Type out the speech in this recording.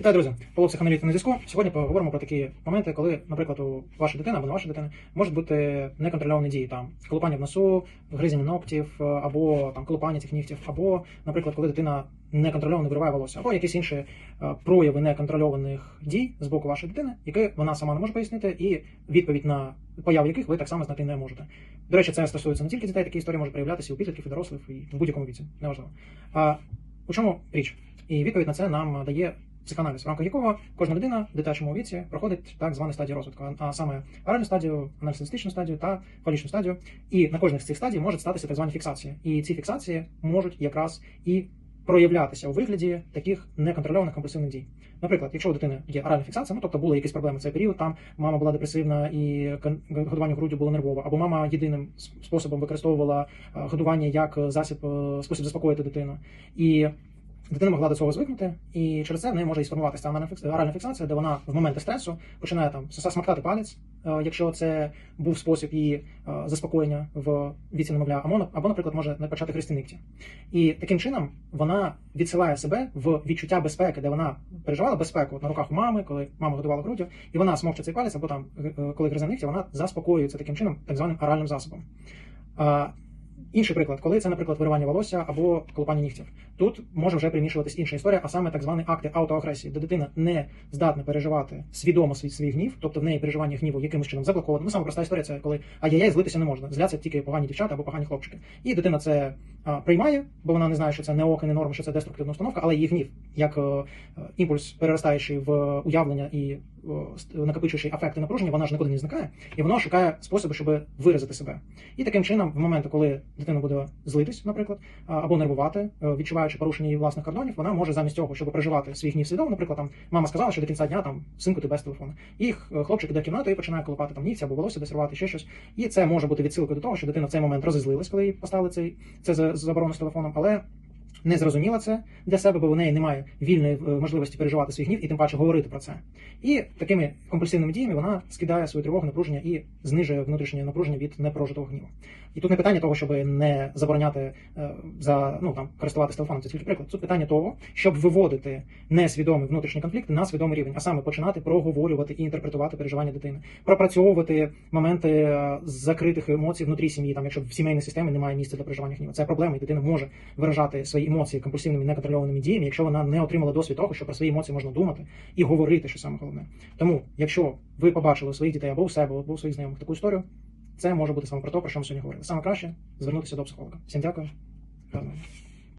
Вітаю, друзі! Павло психоаналітик на зв'язку. Сьогодні поговоримо про такі моменти, коли, наприклад, у ваша дитина або не ваша дитина можуть бути неконтрольовані дії, там колупання в носу, гризіння ногтів, або там колупання цих нігтів, або, наприклад, коли дитина неконтрольовано вириває волосся, або якісь інші е, прояви неконтрольованих дій з боку вашої дитини, які вона сама не може пояснити, і відповідь на появу яких ви так само знайти не можете. До речі, це стосується не тільки дітей, такі історії можуть проявлятися у підлітків, і дорослих, і в будь-якому віці, неважливо. А у чому річ? І відповідь на це нам дає психоаналіз, в рамках якого кожна людина в дитячому віці проходить так звані стадії розвитку, а- саме оральну стадію, аналістичну стадію та фалічну стадію. І на кожних з цих стадій можуть статися так звані фіксації. І ці фіксації можуть якраз і проявлятися у вигляді таких неконтрольованих компульсивних дій. Наприклад, якщо у дитини є оральна фіксація, ну тобто були якісь проблеми в цей період, там мама була депресивна і годування груддю було нервове, або мама єдиним способом використовувала е, годування як е, засіб е, спосіб заспокоїти дитину. І Дитина могла до цього звикнути, і через це в неї може і сформуватися оральна фіксація, де вона в моменти стресу починає там с- смактати палець, е, якщо це був спосіб її е, заспокоєння в віці немовля, або, або, наприклад, може почати гризти нігті. І таким чином вона відсилає себе в відчуття безпеки, де вона переживала безпеку на руках у мами, коли мама годувала груддю, і вона смокче цей палець, або там, е, коли гризе нігті, вона заспокоюється таким чином, так званим оральним засобом. А, Інший приклад, коли це, наприклад, виривання волосся або колупання нігтів. Тут може вже примішуватись інша історія, а саме так звані акти аутоагресії, де дитина не здатна переживати свідомо свій, свій гнів, тобто в неї переживання гніву якимось чином заблоковано. Ну, саме проста історія це коли ай-яй-яй, злитися не можна. Зляться тільки погані дівчата або погані хлопчики. І дитина це а, приймає, бо вона не знає, що це не ок і не норма, що це деструктивна установка, але її гнів, як е, е, імпульс, переростаючий в уявлення і е, ст- накопичуючий афекти напруження, вона ж нікуди не зникає, і воно шукає способи, щоб виразити себе. І таким чином, в моменти, коли дитина буде злитись, наприклад, або нервувати, е, відчуваючи порушення її власних кордонів, вона може замість цього, щоб переживати свій гнів свідомо, наприклад, там мама сказала, що до кінця дня там синку ти без телефону. І хлопчик іде в кімнату і починає колупати там нігті або волосся десь рвати, ще щось. І це може бути відсилкою до того, що дитина в цей момент розізлилась, коли їй поставили цей це за заборону з телефоном, але. Не зрозуміла це для себе, бо у неї немає вільної е, можливості переживати свій гнів і тим паче говорити про це. І такими компульсивними діями вона скидає свою тривогу, напруження і знижує внутрішнє напруження від непрожитого гніву. І тут не питання того, щоб не забороняти е, за ну там користуватися телефоном, це тільки приклад. Тут питання того, щоб виводити несвідомий внутрішній конфлікт на свідомий рівень, а саме починати проговорювати і інтерпретувати переживання дитини, пропрацьовувати моменти е, закритих емоцій внутрі сім'ї, там якщо в сімейній системі немає місця для переживання гніву. Це проблема, і дитина може виражати свої емоції компульсивними неконтрольованими діями, якщо вона не отримала досвід того, що про свої емоції можна думати і говорити, що саме головне. Тому, якщо ви побачили у своїх дітей або у себе, або у своїх знайомих таку історію, це може бути саме про те, про що ми сьогодні говорили. Саме краще звернутися до психолога. Всім дякую. Гарного.